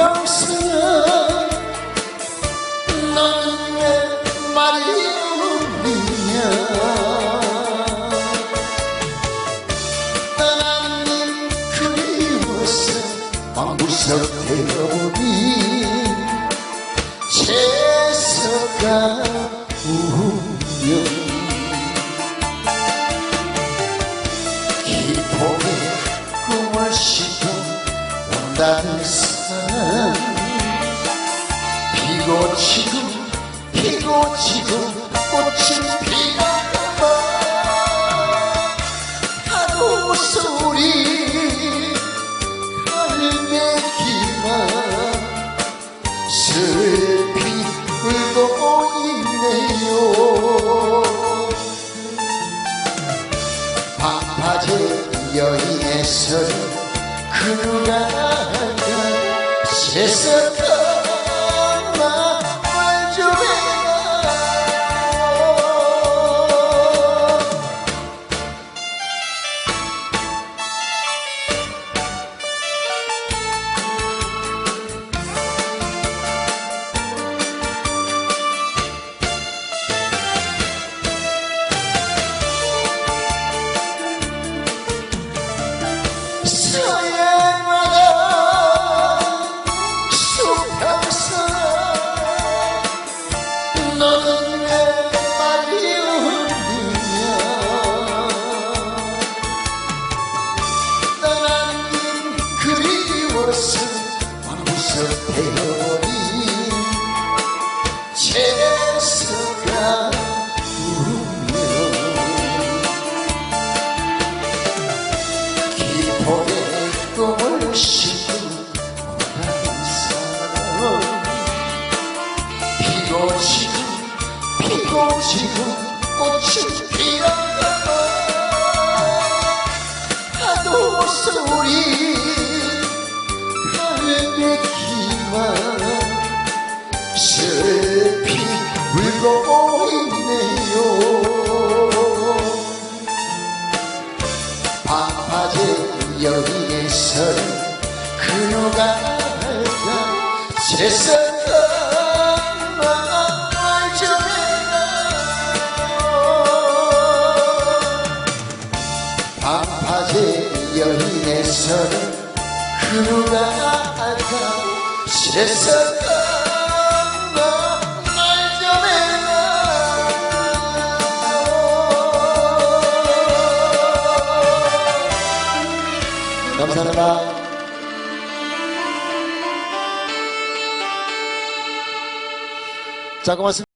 평생은 너는 말이 울리냐 떠난 님 그리워서 방구석대어보니 채서가 우며 기포의 꿈을 싣고 온다는 지고 피고 지고 꽃이 피어봐 하루 소리 갈매기만 슬피 울고 있네요. 반바지 여인의 소리 그가 세상 서 싣고 오는 사람 피고 지고 피고 지고 꽃이 피어가 파도 소리 갈매기만 슬피 울고 있네요. 반바지 여기에 서 그녀가 여인의 서 그녀가 세상만 알잖아 감사합니다. 자, 고맙습니다.